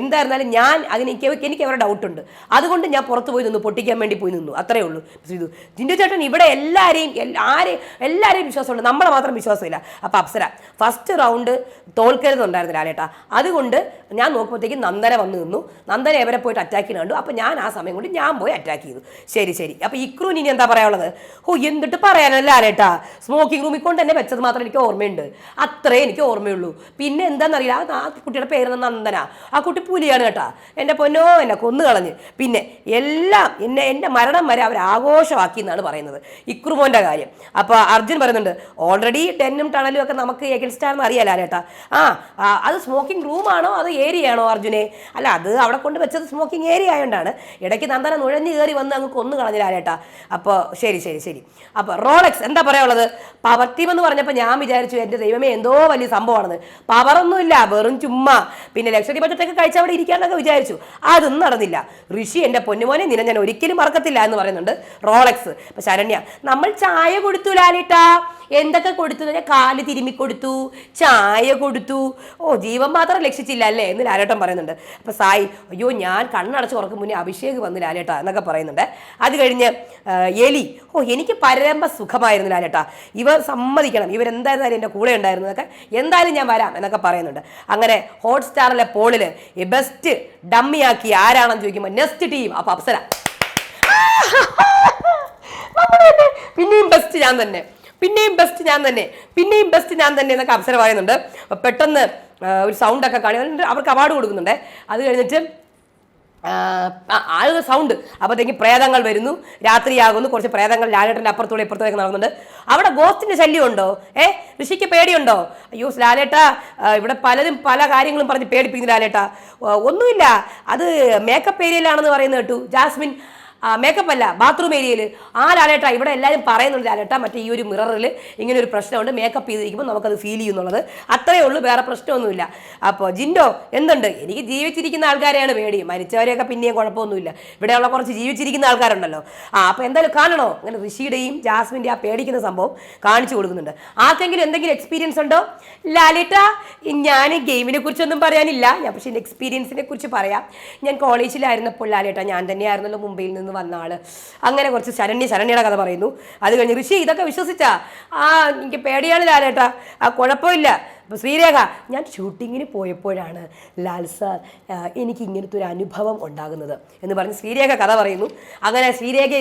എന്തായിരുന്നാലും ഞാൻ അതിന് എനിക്ക് എനിക്ക് അവരുടെ ഡൗട്ടുണ്ട്. അതുകൊണ്ട് ഞാൻ പുറത്ത് പോയി നിന്നു പൊട്ടിക്കാൻ വേണ്ടി പോയി നിന്നു. അത്രേ ഉള്ളൂ. ശ്രീതു ജിൻഡു ചേട്ടൻ ഇവിടെ എല്ലാവരെയും ആരെയും എല്ലാവരെയും വിശ്വാസമുണ്ട്. നമ്മളെ മാത്രം വിശ്വാസമില്ല. അപ്പോൾ അപ്സര ഫസ്റ്റ് റൗണ്ട് തോൽക്കരുതുണ്ടായിരുന്നു ലാലേട്ടാ അതുകൊണ്ട് ഞാൻ നോക്കുമ്പോഴത്തേക്കും നന്ദന വന്ന് നിന്നു. നന്ദന എവരെ പോയിട്ട് അറ്റാക്ക് ചെയ്യുന്നുണ്ട് അപ്പോൾ ഞാൻ ആ സമയം കൊണ്ട് ഞാൻ പോയി അറ്റാക്ക് ചെയ്തു. ശരി ശരി. അപ്പോൾ ഇക്രൂന് ഇനി എന്താ പറയാനുള്ളത്? ഓ എന്തിട്ട് പറയാനല്ല ലാലേട്ടാ സ്മോക്കിംഗ് റൂമിൽ കൊണ്ട് തന്നെ വെച്ചത് മാത്രം എനിക്ക് ഓർമ്മയുണ്ട്. അത്രേ എനിക്ക് ഓർമ്മയുള്ളൂ. പിന്നെ എന്താണെന്നറിയില്ല ആ കുട്ടിയുടെ പേര് നന്ദന. ആ കുട്ടി പുലിയാണ് കേട്ടാ. എന്റെ പൊന്നോ എന്നെ കൊന്നു കളഞ്ഞ് പിന്നെ എല്ലാം എന്നെ എന്റെ മരണം വരെ അവർ ആഘോഷമാക്കി എന്നാണ് പറയുന്നത്. ഇക്രുമോന്റെ കാര്യം. അപ്പോൾ അർജുൻ പറയുന്നുണ്ട് ഓൾറെഡി ടെന്നും ടണലും ഒക്കെ നമുക്ക് എഗൻസ്റ്റ് ആണെന്ന് അറിയാലോ ചേട്ടാ ആ അത് സ്മോക്കിംഗ് റൂമാണോ അത് ഏരിയയാണോ അർജുനെ? അല്ല അത് അവിടെ കൊണ്ട് വെച്ചത് സ്മോക്കിംഗ് ഏരിയ ആയതുകൊണ്ടാണ് ഇടയ്ക്ക് നന്ദന നുഴഞ്ഞു കയറി വന്ന് അങ്ങ് കൊന്നു കളഞ്ഞു ലാലേട്ടാ അപ്പോൾ ശരി ശരി ശരി. അപ്പോൾ റോളക്സ് എന്താ പറയാനുള്ളത് പവർ ടീം എന്ന് പറഞ്ഞപ്പോൾ ഞാൻ വിചാരിച്ചു എന്റെ ദൈവമേ എന്തോ വലിയ സംഭവമാണെന്ന്. പവറൊന്നുമില്ല വെറും ചുമ്മാ. പിന്നെ ലക്ഷറി ബഡ്ജറ്റൊക്കെ കഴിച്ച് അവിടെ ഇരിക്കാമെന്നൊക്കെ വിചാരിച്ചു. അതൊന്നും നടന്നില്ല. ഋഷി എന്റെ പൊന്നുമോനെ നിന്നെ ഞാൻ ഒരിക്കലും മറക്കത്തില്ല എന്ന് പറയുന്നുണ്ട് റോളക്സ്. അപ്പം ശരണ്യ നമ്മൾ ചായ കൊടുത്തു ലാലിട്ടാ. എന്തൊക്കെ കൊടുത്തു? കാൽ തിരുമ്മി കൊടുത്തു ചായ കൊടുത്തു. ഓ ജീവൻ മാത്രം ലക്ഷിച്ചില്ല അല്ലേ എന്ന് ലാലേട്ടൻ പറയുന്നുണ്ട്. അപ്പം സായി അയ്യോ ഞാൻ കണ്ണടച്ച് ഉറക്കും മുന്നേ അഭിഷേക് വന്ന് ലാലേട്ട എന്നൊക്കെ പറയുന്നുണ്ട്. അത് കഴിഞ്ഞ് എലി ഓ എനിക്ക് പരമ്പ സുഖമായിരുന്നു ലാലേട്ട. ഇവർ സമ്മതിക്കണം. ഇവരെന്തായിരുന്നാലും എന്റെ കൂടെ ഉണ്ടായിരുന്നതൊക്കെ എന്തായാലും ഞാൻ വരാം എന്നൊക്കെ പറയുന്നുണ്ട്. അങ്ങനെ ഹോട്ട്സ്റ്റാറിലെ പോളിൽ ബെസ്റ്റ് ഡമ്മിയാക്കി ആരാണെന്ന് ചോദിക്കുമ്പോൾ നെക്സ്റ്റ് ടീം. അപ്പോൾ അപ്സര. പിന്നെയും ബെസ്റ്റ് ഞാൻ തന്നെ. പിന്നെയും ബെസ്റ്റ് ഞാൻ തന്നെ. പിന്നെയും ബെസ്റ്റ് ഞാൻ തന്നെ എന്നൊക്കെ അപ്സര പറയുന്നുണ്ട്. പെട്ടെന്ന് ഒരു സൗണ്ടൊക്കെ കാണി. അവർക്ക് അവാർഡ് കൊടുക്കുന്നുണ്ട്. അത് കഴിഞ്ഞിട്ട് ആ, ഒരു സൗണ്ട് അപ്പോഴത്തേക്ക് പ്രേതങ്ങൾ വരുന്നു. രാത്രിയാകുന്നു. കുറച്ച് പ്രേതങ്ങൾ ലാലേട്ടന്റെ അപ്പുറത്തൂടെ ഇപ്പുറത്തേക്ക് നടക്കുന്നുണ്ട് അവിടെ ഗോസ്റ്റിന്റെ ശല്യം ഉണ്ടോ ഏ ഋഷിക്ക് പേടിയുണ്ടോ? അയ്യോ ലാലേട്ട ഇവിടെ പലരും പല കാര്യങ്ങളും പറഞ്ഞ് പേടിപ്പിക്കുന്നു ലാലേട്ട. ഒന്നുമില്ല. അത് മേക്കപ്പ് ഏരിയയിലാണെന്ന് പറയുന്നത് കേട്ടു. ജാസ്മിൻ മേക്കപ്പ് അല്ല ബാത്റൂം ഏരിയയിൽ ആ ലാലേട്ട ഇവിടെ എല്ലാവരും പറയുന്നുണ്ട് ലാലേട്ട മറ്റേ ഈ ഒരു മിററിൽ ഇങ്ങനെ ഒരു പ്രശ്നമുണ്ട് മേക്കപ്പ് ചെയ്തിരിക്കുമ്പോൾ നമുക്കത് ഫീൽ ചെയ്യുന്നുള്ളത്. അത്രയേ ഉള്ളൂ വേറെ പ്രശ്നമൊന്നുമില്ല. അപ്പോൾ ജിൻഡോ എന്തുണ്ട്? എനിക്ക് ജീവിച്ചിരിക്കുന്ന ആൾക്കാരെയാണ് പേടി. മരിച്ചവരെയൊക്കെ പിന്നെയും കുഴപ്പമൊന്നുമില്ല. ഇവിടെയുള്ള കുറച്ച് ജീവിച്ചിരിക്കുന്ന ആൾക്കാരുണ്ടല്ലോ. ആ അപ്പോൾ എന്തായാലും കാണണോ? അങ്ങനെ ഋഷിയുടെയും ജാസ്മിന്റെ ആ പേടിക്കുന്ന സംഭവം കാണിച്ചു കൊടുക്കുന്നുണ്ട്. ആർക്കെങ്കിലും എന്തെങ്കിലും എക്സ്പീരിയൻസ് ഉണ്ടോ? ലാലേട്ട ഞാൻ ഗെയിമിനെ കുറിച്ചൊന്നും പറയാനില്ല. ഞാൻ പക്ഷേ എന്റെ എക്സ്പീരിയൻസിനെ കുറിച്ച് പറയാം. ഞാൻ കോളേജിലായിരുന്നപ്പോൾ ലാലേട്ട ഞാൻ തന്നെയായിരുന്നല്ലോ മുംബൈയിൽ നിന്ന് വന്ന ആൾ. അങ്ങനെ കുറച്ച് ശരണ്യ ശരണ്യയുടെ കഥ പറയുന്നു. അത് കഴിഞ്ഞ് ഋഷി ഇതൊക്കെ വിശ്വസിച്ചാ? ആ എനിക്ക് പേടിയാണ് ലാലേട്ട ആ കുഴപ്പമില്ല. അപ്പോൾ ശ്രീരേഖ ഞാൻ ഷൂട്ടിങ്ങിന് പോയപ്പോഴാണ് ലാൽ സാർ എനിക്ക് ഇങ്ങനത്തെ ഒരു അനുഭവം ഉണ്ടാകുന്നത് എന്ന് പറഞ്ഞ് ശ്രീരേഖ കഥ പറയുന്നു. അങ്ങനെ ശ്രീരേഖ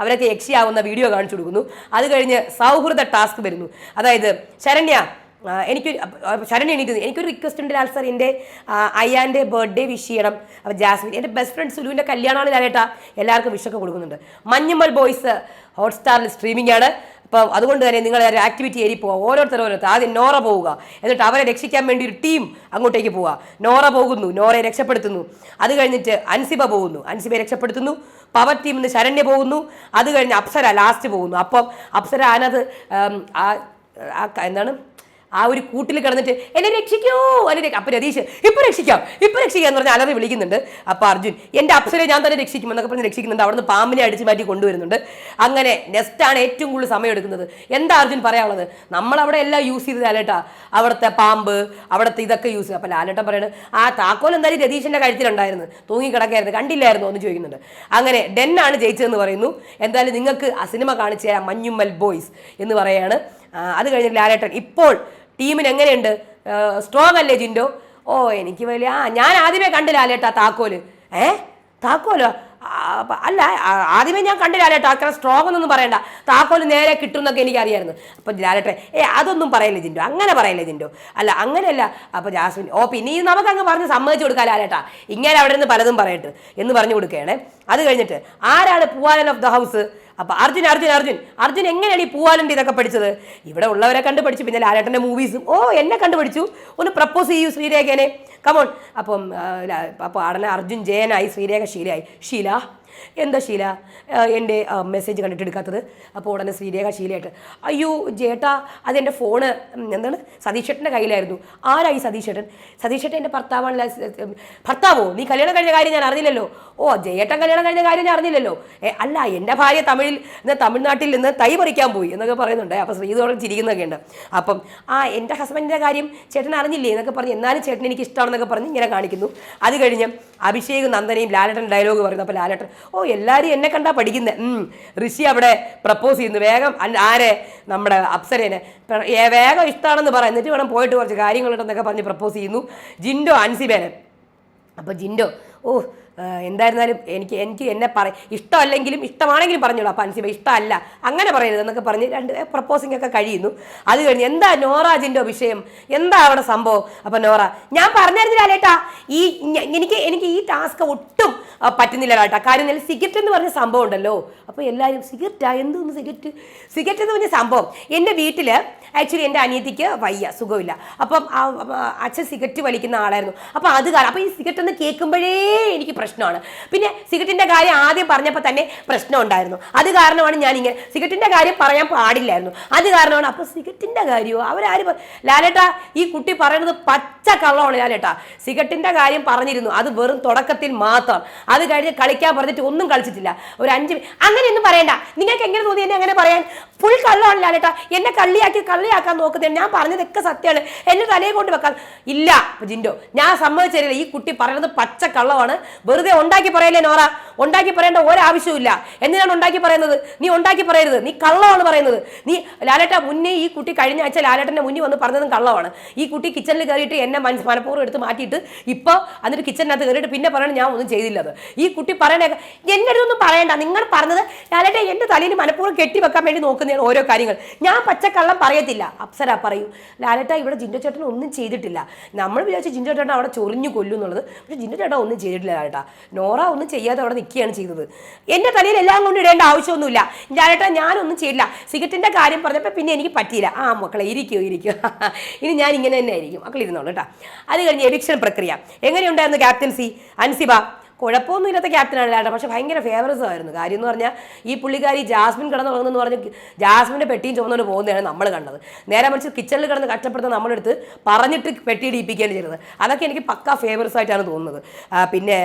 അവരൊക്കെ യക്ഷിയാവുന്ന വീഡിയോ കാണിച്ചു കൊടുക്കുന്നു. അത് കഴിഞ്ഞ് സൗഹൃദ ടാസ്ക് വരുന്നു. അതായത് ശരണ്യ ആ, ശരൺ നിന്ന് എനിക്കൊരു റിക്വസ്റ്റ് ഉണ്ട് ലാൽ സാർ എന്റെ അയ്യാന്റെ ബർത്ത്ഡേ വിഷ് ചെയ്യണം. അപ്പോൾ ജാസ്മിൻ എന്റെ ബെസ്റ്റ് ഫ്രണ്ട് സുലുവിന്റെ കല്യാണമാണ് ലാലേട്ടാ എല്ലാവർക്കും വിഷൊക്കെ കൊടുക്കുന്നുണ്ട്. മഞ്ഞുമൽ ബോയ്സ് ഹോട്ട്സ്റ്റാറിൽ സ്ട്രീമിംഗ് ആണ്. അപ്പം അതുകൊണ്ട് തന്നെ നിങ്ങൾ ഒരു ആക്ടിവിറ്റി ഏരി പോവുക ഓരോരുത്തർ ഓരോരുത്തർ. ആദ്യം നോറ പോവുക. എന്നിട്ട് അവരെ രക്ഷിക്കാൻ വേണ്ടി ഒരു ടീം അങ്ങോട്ടേക്ക് പോവുക. നോറ പോകുന്നു. നോറയെ രക്ഷപ്പെടുത്തുന്നു. അത് കഴിഞ്ഞിട്ട് അൻസിബ പോകുന്നു. അൻസിബയെ രക്ഷപ്പെടുത്തുന്നു. പവർ ടീമിൽ നിന്ന് ശരണ്യ പോകുന്നു. അത് കഴിഞ്ഞ് അപ്സര ലാസ്റ്റ് പോകുന്നു. അപ്പം അപ്സര അതിനകത്ത് എന്താണ്? ആ ഒരു കൂട്ടിൽ കിടന്നിട്ട് എന്നെ രക്ഷിക്കൂ. എന്നെ അപ്പൊ രതീഷ് ഇപ്പൊ രക്ഷിക്കാം ഇപ്പൊ രക്ഷിക്കാം എന്ന് പറഞ്ഞാൽ അലറി വിളിക്കുന്നുണ്ട്. അപ്പൊ അർജുൻ എന്റെ അപ്സരെ ഞാൻ തന്നെ രക്ഷിക്കും എന്നൊക്കെ പറഞ്ഞ് രക്ഷിക്കുന്നുണ്ട്. അവിടുന്ന് പാമ്പിനെ അടിച്ച് മാറ്റി കൊണ്ടുവരുന്നുണ്ട്. അങ്ങനെ നെസ്റ്റ് ആണ് ഏറ്റവും കൂടുതൽ സമയം എടുക്കുന്നത്. എന്താ അർജുൻ പറയാനുള്ളത്? നമ്മൾ അവിടെ എല്ലാം യൂസ് ചെയ്ത് ലാലേട്ടാ. അവിടുത്തെ പാമ്പ് അവിടുത്തെ ഇതൊക്കെ യൂസ് ചെയ്തു. അപ്പൊ ലാലേട്ടൻ പറയുന്നത് ആ താക്കോൽ എന്തായാലും രതീഷിന്റെ കഴുത്തിലുണ്ടായിരുന്നു. തൂങ്ങി കിടക്കായിരുന്നു കണ്ടില്ലായിരുന്നു എന്ന് ചോദിക്കുന്നുണ്ട്. അങ്ങനെ ഡെന്നാണ് ജയിച്ചതെന്ന് പറയുന്നു. എന്തായാലും നിങ്ങൾക്ക് ആ സിനിമ കാണിച്ചു തരാം മഞ്ഞുമ്മൽ ബോയ്സ് എന്ന് പറയാണ്. അത് കഴിഞ്ഞ് ലാലേട്ടൻ ഇപ്പോൾ ടീമിന് എങ്ങനെയുണ്ട് സ്ട്രോങ് അല്ലേ ജിൻഡോ? ഓ എനിക്ക് വലിയ ആ ഞാൻ ആദ്യമേ കണ്ടില്ല ലാലേട്ടാ താക്കോൽ. ഏ? താക്കോലോ? അല്ല ആദ്യമേ ഞാൻ കണ്ടില്ല ലാലേട്ടാ അത്ര സ്ട്രോങ് എന്നൊന്നും പറയണ്ട. താക്കോൽ നേരെ കിട്ടും എന്നൊക്കെ എനിക്കറിയായിരുന്നു. അപ്പം ലാലേട്ടെ ഏ അതൊന്നും പറയല്ലേ ജിൻഡോ? അങ്ങനെ പറയല്ലേ ജിൻഡോ? അല്ല അങ്ങനെയല്ല. അപ്പോൾ ജാസ്മിൻ ഓ പിന്നെ ഇത് നമുക്ക് അങ്ങ് പറഞ്ഞ് സമ്മതിച്ചു കൊടുക്കാം ലാലേട്ടാ. ഇങ്ങനെ അവിടെ നിന്ന് പലതും പറയട്ടെ. എന്ന് പറഞ്ഞു കൊടുക്കുകയാണേ. അത് കഴിഞ്ഞിട്ട് ആരാണ് പൂവാലൻ ഓഫ് ദ ഹൗസ് അപ്പൊ അർജുൻ അർജുൻ അർജുൻ അർജുൻ എങ്ങനെയാണ് ഈ പൂവാലന്റെ ഇതൊക്കെ പഠിച്ചത്? ഇവിടെ ഉള്ളവരെ കണ്ട് പഠിച്ചു പിന്നെ ലാലേട്ടന്റെ മൂവീസും ഓ എന്നെ കണ്ടു പഠിച്ചു. ഒന്ന് പ്രപ്പോസ് ചെയ്യൂ ശ്രീരേഖനെ. കമോൺ അപ്പം അപ്പോൾ ഉടനെ അർജുൻ ജയനായി ശ്രീരേഖ ശീലയായി. ഷീല എന്താ ശീല? എന്റെ മെസ്സേജ് കണ്ടിട്ട് എടുക്കാത്തത്? അപ്പോൾ ഉടനെ ശ്രീരേഖ ശീലയായിട്ട് അയ്യോ ജേട്ടാ അതെന്റെ ഫോണ് എന്താണ്? സതീഷേട്ടന്റെ കയ്യിലായിരുന്നു. ആരായി സതീഷേട്ടൻ? സതീഷേട്ടൻ എന്റെ ഭർത്താവാണല്ലോ ഭർത്താവോ? നീ കല്യാണം കഴിഞ്ഞ കാര്യം ഞാൻ അറിഞ്ഞില്ലല്ലോ. ഓ ജയേട്ടൻ കല്യാണം കഴിഞ്ഞ കാര്യം ഞാൻ അറിഞ്ഞില്ലല്ലോ. അല്ല എന്റെ ഭാര്യ തമിഴിൽ നിന്ന് തമിഴ്നാട്ടിൽ നിന്ന് തൈ പറിക്കാൻ പോയി എന്നൊക്കെ പറയുന്നുണ്ട്. അപ്പോൾ ശ്രീതോടെ ചിരിക്കുന്നൊക്കെ ഉണ്ട്. അപ്പം ആ എന്റെ ഹസ്ബൻഡിന്റെ കാര്യം ചേട്ടൻ അറിഞ്ഞില്ലേ? എന്നൊക്കെ പറഞ്ഞ് എന്നാലും ചേട്ടൻ എനിക്ക് ഇഷ്ടമാണെന്നൊക്കെ പറഞ്ഞ് ഇങ്ങനെ കാണിക്കുന്നു. അത് കഴിഞ്ഞ് അഭിഷേക് നന്ദനയും ലാലേട്ടൻ ഡയലോഗ് പറയുന്നു. അപ്പോൾ ലാലേട്ടൻ ഓ എല്ലാവരും എന്നെ കണ്ടാ പഠിക്കുന്നത് ഋഷി അവിടെ പ്രപ്പോസ് ചെയ്യുന്നു. വേഗം ആരെ? നമ്മുടെ അപ്സരേനെ. വേഗം ഇഷ്ടമാണെന്ന് പറ. എന്നിട്ട് വേണം പോയിട്ട് കുറച്ച് കാര്യങ്ങളുണ്ടെന്നൊക്കെ പറഞ്ഞ് പ്രപ്പോസ് ചെയ്യുന്നു. ജിൻഡോ അൻസിബേനെ. അപ്പോൾ ജിൻഡോ ഓ എന്തായിരുന്നാലും എനിക്ക് എനിക്ക് എന്നെ പറ ഇഷ്ടമല്ലെങ്കിലും ഇഷ്ടമാണെങ്കിലും പറഞ്ഞോളൂ അപ്പം അൻസിബ ഇഷ്ടമല്ല. അങ്ങനെ പറയരുത് എന്നൊക്കെ പറഞ്ഞ് രണ്ട് പ്രപ്പോസിംഗ് ഒക്കെ കഴിയുന്നു. അത് കഴിഞ്ഞ് എന്താ നോറാജിന്റെ വിഷയം? എന്താ അവിടെ സംഭവം? അപ്പം നോറ ഞാൻ പറഞ്ഞിരുന്നില്ല ലേട്ടാ. ഈ എനിക്ക് എനിക്ക് ഈ ടാസ്ക് ഒട്ടും പറ്റുന്നില്ല കേട്ടാ കാര്യം എന്നാൽ സിഗരറ്റ് എന്ന് പറഞ്ഞ സംഭവം ഉണ്ടല്ലോ. അപ്പോൾ എല്ലാവരും സിഗരറ്റാ? എന്തോന്ന് സിഗരറ്റ്? സിഗരറ്റ് എന്ന് പറഞ്ഞ സംഭവം. എന്റെ വീട്ടിൽ ആക്ച്വലി എന്റെ അനിയത്തിക്ക് വയ്യ സുഖമില്ല. അപ്പം അച്ഛൻ സിഗരറ്റ് വലിക്കുന്ന ആളായിരുന്നു. അപ്പം അത് കാരണം അപ്പം ഈ സിഗരറ്റ് എന്ന് കേൾക്കുമ്പോഴേ എനിക്ക് പ്രശ്നമാണ്. പിന്നെ സിഗരറ്റിന്റെ കാര്യം ആദ്യം പറഞ്ഞപ്പോൾ തന്നെ പ്രശ്നം ഉണ്ടായിരുന്നു. അത് കാരണമാണ് ഞാൻ ഇങ്ങനെ സിഗരറ്റിന്റെ കാര്യം പറയാൻ പാടില്ലായിരുന്നു. അത് കാരണമാണ് അപ്പോൾ സിഗരറ്റിന്റെ കാര്യമോ അവരാരും ലാലേട്ട ഈ കുട്ടി പറയുന്നത് പച്ച കള്ളമാണ് ലാലേട്ടാ. സിഗരറ്റിന്റെ കാര്യം പറഞ്ഞിരുന്നു. അത് വെറും തുടക്കത്തിൽ മാത്രം. അത് കഴിഞ്ഞ് കളിക്കാൻ പറഞ്ഞിട്ട് ഒന്നും കളിച്ചിട്ടില്ല. ഒരു അഞ്ച് അങ്ങനെയൊന്നും പറയണ്ട. നിങ്ങൾക്ക് എങ്ങനെ തോന്നി എന്നെ അങ്ങനെ പറയാൻ? ഫുൾ കള്ളമാണ് ലാലേട്ടാ. എന്നെ കള്ളിയാക്കി കള്ളിയാക്കാൻ നോക്കുന്നത് ഞാൻ പറഞ്ഞതൊക്കെ സത്യമാണ്. എന്നെ തലയെ കൊണ്ട് വെക്കാൻ ഇല്ല ജിൻഡോ ഞാൻ സമ്മതിച്ചില്ല ഈ കുട്ടി പറയുന്നത് പച്ച കള്ളമാണ്. വെറുതെ ഉണ്ടാക്കി പറയല്ലേ നോറ? ഉണ്ടാക്കി പറയേണ്ട ഒരാവശ്യമില്ല എന്തിനാണ് ഉണ്ടാക്കി പറയുന്നത്? നീ ഉണ്ടാക്കി പറയരുത്. നീ കള്ളമാണ് പറയുന്നത്. നീ ലാലേട്ട മുന്നേ ഈ കുട്ടി കഴിഞ്ഞ ആഴ്ച ലാലേട്ടന്റെ മുന്നിൽ വന്ന് പറഞ്ഞതും കള്ളമാണ്. ഈ കുട്ടി കിച്ചണിൽ കയറിയിട്ട് എന്നെ മനസ്സ് മനഃപൂർവം എടുത്ത് മാറ്റിയിട്ട് ഇപ്പോൾ എന്നിട്ട് കിച്ചണിനകത്ത് കയറിയിട്ട് പിന്നെ പറയണം ഞാൻ ഒന്നും ചെയ്തില്ലത്. ഈ കുട്ടി പറയണേ എന്റെ അടുത്തൊന്നും പറയണ്ട. നിങ്ങൾ പറഞ്ഞത് ലാലേട്ട എന്റെ തലയിൽ കെട്ടി വെക്കാൻ വേണ്ടി നോക്കുന്നതാണ് ഓരോ കാര്യങ്ങൾ. ഞാൻ പച്ചക്കള്ളം പറയത്തില്ല. അപ്സര പറയൂ. ലാലേട്ട ഇവിടെ ജിൻഡോ ചേട്ടൻ ഒന്നും ചെയ്തിട്ടില്ല. നമ്മൾ വിചാരിച്ച ജിൻഡോ ചേട്ടൻ അവിടെ ചൊറിഞ്ഞു കൊല്ലും എന്നുള്ളത് പക്ഷേ ജിൻഡോ ചേട്ടൻ ഒന്നും ചെയ്തിട്ടില്ല ലാലേട്ട. നോറ ഒന്നും ചെയ്യാതെ അവിടെ നിൽക്കുകയാണ് ചെയ്തത്. എന്റെ തലയിൽ എല്ലാം കൊണ്ട് ഇടേണ്ട ആവശ്യമൊന്നുമില്ല. ഞാനേട്ടാ ഞാനൊന്നും ചെയ്യില്ല സിഗരറ്റിന്റെ കാര്യം പറഞ്ഞപ്പോൾ പിന്നെ എനിക്ക് പറ്റിയില്ല. ആ മക്കളെ ഇരിക്കൂ ഇരിക്കൂ. ഇനി ഞാൻ ഇങ്ങനെ തന്നെ ആയിരിക്കും. മക്കൾ ഇരുന്നോളൂ കേട്ടോ. അത് കഴിഞ്ഞ് എവിക്ഷൻ പ്രക്രിയ. എങ്ങനെയുണ്ടായിരുന്നു ക്യാപ്റ്റൻസി അൻസിബ കുഴപ്പമൊന്നും ഇല്ലാത്ത ക്യാപ്റ്റനാണ് ലാലേട്ട പക്ഷെ ഭയങ്കര ഫേവറസ് ആയിരുന്നു. കാര്യം എന്ന് പറഞ്ഞാൽ ഈ പുള്ളിക്കാരി ജാസ്മിൻ കിടന്ന് ഉറങ്ങുന്നു പറഞ്ഞ് ജാസ്മിന്റെ പെട്ടിയും ചുമന്നുകൊണ്ട് പോകുന്നതാണ് നമ്മൾ കണ്ടത്. നേരെ മറിച്ച് കിച്ചണിൽ കിടന്ന് കഷ്ടപ്പെടുന്ന നമ്മളെടുത്ത് പറഞ്ഞിട്ട് പെട്ടി ഇടിപ്പിക്കുകയാണ് ചെയ്തത്. അതൊക്കെ എനിക്ക് പക്ക ഫേവറസ് ആയിട്ടാണ് തോന്നുന്നത്. പിന്നെ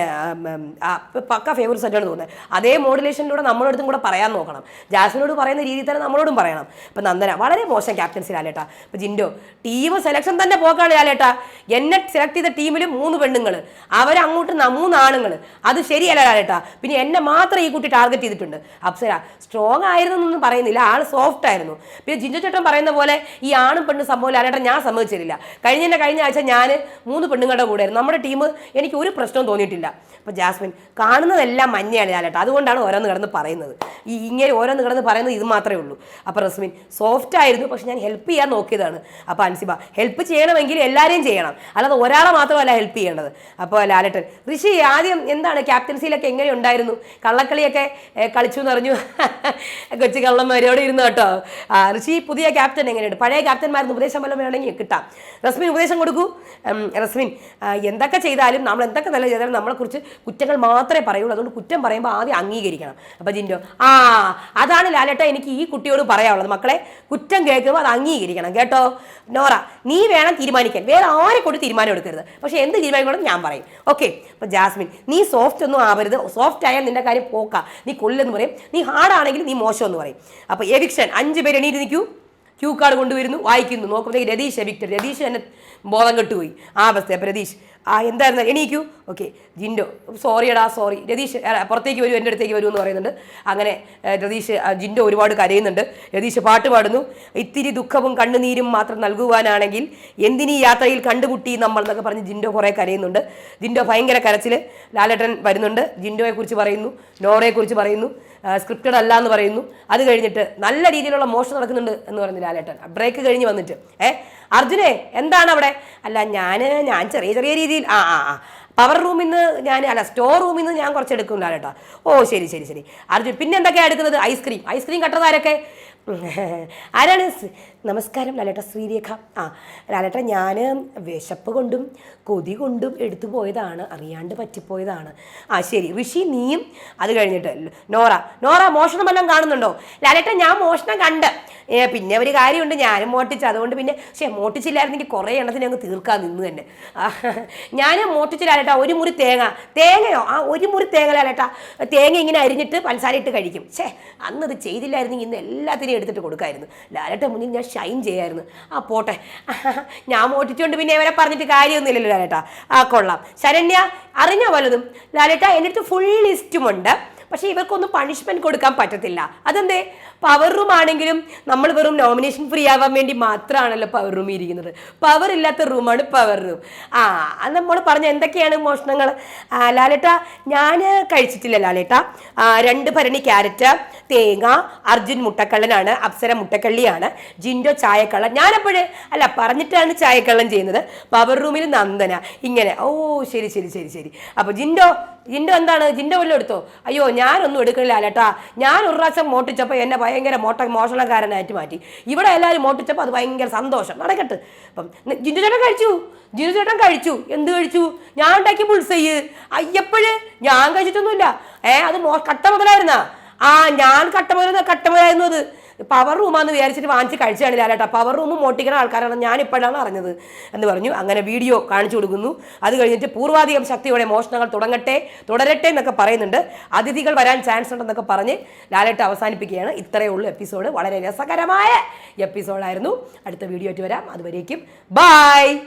പക്ക ഫേവറസ് ആയിട്ടാണ് തോന്നുന്നത്. അതേ മോഡുലേഷനിലൂടെ നമ്മളടുത്തും കൂടെ പറയാൻ നോക്കണം. ജാസ്മിനോട് പറയുന്ന രീതിയിൽ തന്നെ നമ്മളോടും പറയണം. ഇപ്പം നന്ദന വളരെ മോശം ക്യാപ്റ്റൻസി ലാലേട്ടാ. ഇപ്പം ജിൻഡോ ടീം സെലക്ഷൻ തന്നെ പോക്കാണ് ലാലേട്ടാ. എന്നെ സെലക്ട് ചെയ്ത ടീമിൽ മൂന്ന് പെണ്ണുങ്ങൾ അവരങ്ങോട്ട് മൂന്ന് ആണുങ്ങൾ അത് ശരിയല്ല ലാലേട്ടാ. പിന്നെ എന്നെ മാത്രം ഈ കുട്ടി ടാർഗറ്റ് ചെയ്തിട്ടുണ്ട്. അപ്സര സ്ട്രോങ് ആയിരുന്നു എന്നൊന്നും പറയുന്നില്ല. ആൾ സോഫ്റ്റ് ആയിരുന്നു. പിന്നെ ജിഞ്ചു ചേട്ടൻ പറയുന്ന പോലെ ഈ ആണും പെണ്ണും സംഭവം ലാലേട്ടൻ ഞാൻ സമ്മതിച്ചില്ല കഴിഞ്ഞ കഴിഞ്ഞ ആഴ്ച ഞാൻ മൂന്ന് പെണ്ണുങ്ങളുടെ കൂടെ ആയിരുന്നു. നമ്മുടെ ടീം എനിക്ക് ഒരു പ്രശ്നവും തോന്നിയിട്ടില്ല. അപ്പോൾ ജാസ്മിൻ കാണുന്നതെല്ലാം മഞ്ഞയാണ് ലാലേട്ട. അതുകൊണ്ടാണ് ഓരോന്ന് കിടന്ന് പറയുന്നത്. ഈ ഇങ്ങനെ ഓരോന്ന് കിടന്ന് പറയുന്നത് ഇത് മാത്രമേ ഉള്ളൂ. അപ്പോൾ റസ്മിൻ സോഫ്റ്റ് ആയിരുന്നു പക്ഷെ ഞാൻ ഹെൽപ്പ് ചെയ്യാൻ നോക്കിയതാണ്. അപ്പോൾ അൻസിബ ഹെൽപ്പ് ചെയ്യണമെങ്കിൽ എല്ലാവരെയും ചെയ്യണം. അല്ലാതെ ഒരാളെ മാത്രമല്ല ഹെൽപ്പ് ചെയ്യേണ്ടത്. അപ്പോൾ ലാലേട്ടൻ ഋഷി ആദ്യം എന്താണ് ക്യാപ്റ്റൻസിയിലൊക്കെ എങ്ങനെ ഉണ്ടായിരുന്നു? കള്ളക്കളിയൊക്കെ കളിച്ചു എന്ന് പറഞ്ഞു കൊച്ചു കള്ളന്മാരോട് ഇരുന്നു കേട്ടോ. ഋഷി പുതിയ ക്യാപ്റ്റൻ എങ്ങനെയുണ്ട്? പഴയ ക്യാപ്റ്റന്മാരുടെ ഉപദേശം വല്ലതും വേണമെങ്കിൽ കിട്ടാം. റസ്മിൻ ഉപദേശം കൊടുക്കൂ. റസ്മിൻ എന്തൊക്കെ ചെയ്താലും നമ്മൾ എന്തൊക്കെ നല്ല ചെയ്താലും നമ്മളെക്കുറിച്ച് കുറ്റങ്ങൾ മാത്രമേ പറയുള്ളൂ. അതുകൊണ്ട് കുറ്റം പറയുമ്പോൾ ആദ്യം അംഗീകരിക്കണം. അപ്പം ജിൻഡോ ആ അതാണ് ലാലേട്ട എനിക്ക് ഈ കുട്ടിയോട് പറയാനുള്ളത്. മക്കളെ കുറ്റം കേൾക്കുമ്പോൾ അത് അംഗീകരിക്കണം. കേട്ടോ? നോറ നീ വേണം തീരുമാനിക്കാൻ. വേറെ ആരെ കൊണ്ട് തീരുമാനം എടുക്കരുത്. പക്ഷേ എന്ത് തീരുമാനിക്കണം ഞാൻ പറയും. ഓക്കെ അപ്പം ജാസ്മിൻ നീ സോഫ്റ്റ് ഒന്നും ആവരുത്. സോഫ്റ്റ് ആയാൽ നിന്റെ കാര്യം പോക്ക. നീ കൊല്ലെന്ന് പറയും. നീ ഹാർഡാണെങ്കിൽ നീ മോശം എന്ന് പറയും. അപ്പോൾ എവിക്ഷൻ അഞ്ച് പേര് എണീറ്റ് നിൽക്കൂ ക്യൂ കാർഡ് കൊണ്ടുവരുന്നു. വായിക്കുന്നു. നോക്കുമ്പോഴത്തേക്ക് രതീഷ് എവിക്ടർ രതീഷ് തന്നെ ബോധം കെട്ടുപോയി. ആ അവസ്ഥ അപ്പോൾ രതീഷ് ആ എന്തായിരുന്നു? എണീക്കൂ. ഓക്കെ. ജിൻഡോ. സോറിയടാ സോറി. രതീഷ് പുറത്തേക്ക് വരൂ എന്റെ അടുത്തേക്ക് വരൂ എന്ന് പറയുന്നുണ്ട്. അങ്ങനെ രതീഷ് ജിൻഡോ ഒരുപാട് കരയുന്നുണ്ട്. രതീഷ് പാട്ട് പാടുന്നു. ഇത്തിരി ദുഃഖവും കണ്ണുനീരും മാത്രം നൽകുവാനാണെങ്കിൽ എന്തിനീ യാത്രയിൽ കണ്ടുമുട്ടി നമ്മൾ എന്നൊക്കെ പറഞ്ഞ് ജിൻഡോ കുറേ കരയുന്നുണ്ട്. ജിൻഡോ ഭയങ്കര കരച്ചിൽ. ലാലേട്ടൻ വരുന്നുണ്ട്. ജിൻഡോയെക്കുറിച്ച് പറയുന്നു. നോറയെക്കുറിച്ച് പറയുന്നു. സ്ക്രിപ്റ്റഡ് അല്ല എന്ന് പറയുന്നു. അത് കഴിഞ്ഞിട്ട് നല്ല രീതിയിലുള്ള മോഷൻ നടക്കുന്നുണ്ട് എന്ന് പറയുന്നു ലാലേട്ടൻ. ബ്രേക്ക് കഴിഞ്ഞ് വന്നിട്ട്. ഏ അർജുനെ എന്താണ് അവിടെ അല്ല ഞാൻ ഞാൻ ചെറിയ ചെറിയ രീതിയിൽ ആ ആ ആ. പവർ റൂമിൽ നിന്ന് ഞാൻ അല്ല സ്റ്റോർ റൂമിൽ നിന്ന് ഞാൻ കുറച്ച് എടുക്കുന്നില്ല കേട്ടോ. ഓ ശരി ശരി ശരി. അർജുൻ പിന്നെ എന്തൊക്കെയാണ് എടുക്കുന്നത്? ഐസ്ക്രീം ഐസ്ക്രീം കട്ടതാരൊക്കെ ആരാണ്? നമസ്കാരം ലാലേട്ട ശ്രീരേഖ. ആ ലാലേട്ട ഞാൻ വിശപ്പ് കൊണ്ടും കൊതി കൊണ്ടും എടുത്തു പോയതാണ് അറിയാണ്ട് പറ്റിപ്പോയതാണ്. ആ ശരി. ഋഷി നീയും അത് കഴിഞ്ഞിട്ട് നോറ. നോറ മോഷണം വല്ലതും കാണുന്നുണ്ടോ? ലാലേട്ട ഞാൻ മോഷണം കണ്ട്. പിന്നെ ഒരു കാര്യമുണ്ട് ഞാനും മോട്ടിച്ച് അതുകൊണ്ട് പിന്നെ പക്ഷേ മോട്ടിച്ചില്ലായിരുന്നെങ്കിൽ കുറേ എണ്ണത്തിന് അങ്ങ് തീർക്കാൻ നിന്ന് തന്നെ. ഞാൻ മോട്ടിച്ചില്ലാലേട്ടാ ഒരു മുറി തേങ്ങ. തേങ്ങയോ? ആ ഒരു മുറി തേങ്ങ ലാലേട്ട. തേങ്ങ ഇങ്ങനെ അരിഞ്ഞിട്ട് പഞ്ചസാര ഇട്ട് കഴിക്കും. ഛേ അന്നത് ചെയ്തില്ലായിരുന്നെങ്കിൽ ഇന്ന് എല്ലാത്തിനെയും എടുത്തിട്ട് കൊടുക്കായിരുന്നു. ലാലേട്ട മുന്നിൽ ഞാൻ ഷൈൻ ചെയ്യായിരുന്നു. ആ പോട്ടെ. ഞാൻ മോട്ടിച്ചുകൊണ്ട് പിന്നെ ഇവരെ പറഞ്ഞിട്ട് കാര്യമൊന്നുമില്ലല്ലോ ലാലേട്ട. ആ കൊള്ളാം. ശരണ്യ അറിഞ്ഞ പോലതും ലാലേട്ട എന്റെ അടുത്ത് ഫുൾ ലിസ്റ്റുമുണ്ട് പക്ഷേ ഇവർക്കൊന്നും പണിഷ്മെന്റ് കൊടുക്കാൻ പറ്റത്തില്ല. അതെന്തേ? പവർ റൂം ആണെങ്കിലും നമ്മൾ വെറും നോമിനേഷൻ ഫ്രീ ആവാൻ വേണ്ടി മാത്രമാണല്ലോ പവർ റൂം ഇരിക്കുന്നത്. പവർ ഇല്ലാത്ത റൂമാണ് പവർ റൂം ആ അത് നമ്മൾ പറഞ്ഞ എന്തൊക്കെയാണ് മോഷണങ്ങൾ ലാലേട്ട ഞാൻ കഴിച്ചിട്ടില്ല ലാലേട്ട. രണ്ട് ഭരണി ക്യാരറ്റ് തേങ്ങ അർജുൻ മുട്ടക്കള്ളനാണ് അപ്സര മുട്ടക്കള്ളിയാണ് ജിൻഡോ ചായക്കള്ളൻ ഞാനപ്പോഴേ അല്ല പറഞ്ഞിട്ടാണ് ചായക്കള്ളൻ ചെയ്യുന്നത്. പവർ റൂമിൽ നന്ദന ഇങ്ങനെ. ഓ ശരി ശരി ശരി ശരി. അപ്പോൾ ജിൻഡോ ജിൻഡോ എന്താണ്? ജിൻഡോ വല്ലതും എടുത്തോ? അയ്യോ ഞാനൊന്നും എടുക്കണില്ല ലാലേട്ടാ. ഞാൻ ഒരു പ്രാവശ്യം മോട്ടിച്ചപ്പോൾ എന്നെ ഭയങ്കര മോട്ട മോഷണക്കാരനായിട്ട് മാറ്റി. ഇവിടെ എല്ലാവരും മോട്ടിച്ചപ്പോൾ അത് ഭയങ്കര സന്തോഷം. നടക്കട്ടെ. അപ്പം ജിൻഡു ചേട്ടൻ കഴിച്ചു. ജിൻഡു ചേട്ടൻ കഴിച്ചു. എന്ത് കഴിച്ചു? ഞാൻ ഉണ്ടാക്കി പുൾസയ്യ് അയ്യപ്പോഴ് ഞാൻ കഴിച്ചിട്ടൊന്നുമില്ല. ഏ അത് മോ കട്ട മുതലായിരുന്നാ? ആ ഞാൻ കട്ട മുതൽ കട്ട മുതലായിരുന്നു അത് പവർ റൂമാന്ന് വിചാരിച്ചിട്ട് വാങ്ങിച്ച് കഴിച്ചാണ് ലാലേട്ടാ പവർ റൂം മോട്ടിക്കുന്ന ആൾക്കാരാണ് ഞാൻ ഇപ്പോഴാണ് അറിഞ്ഞത് എന്ന് പറഞ്ഞു. അങ്ങനെ വീഡിയോ കാണിച്ചു കൊടുക്കുന്നു. അത് കഴിഞ്ഞിട്ട് പൂർവാധികം ശക്തിയോടെ മോഷണങ്ങൾ തുടങ്ങട്ടെ തുടരട്ടെ എന്നൊക്കെ പറയുന്നുണ്ട്. അതിഥികൾ വരാൻ ചാൻസ് ഉണ്ടെന്നൊക്കെ പറഞ്ഞ് ലാലേട്ട അവസാനിപ്പിക്കുകയാണ്. ഇത്രയേ ഉള്ളൂ എപ്പിസോഡ് വളരെ രസകരമായ എപ്പിസോഡായിരുന്നു അടുത്ത വീഡിയോ ആയിട്ട് വരാം. അതുവരേക്കും. ബായ്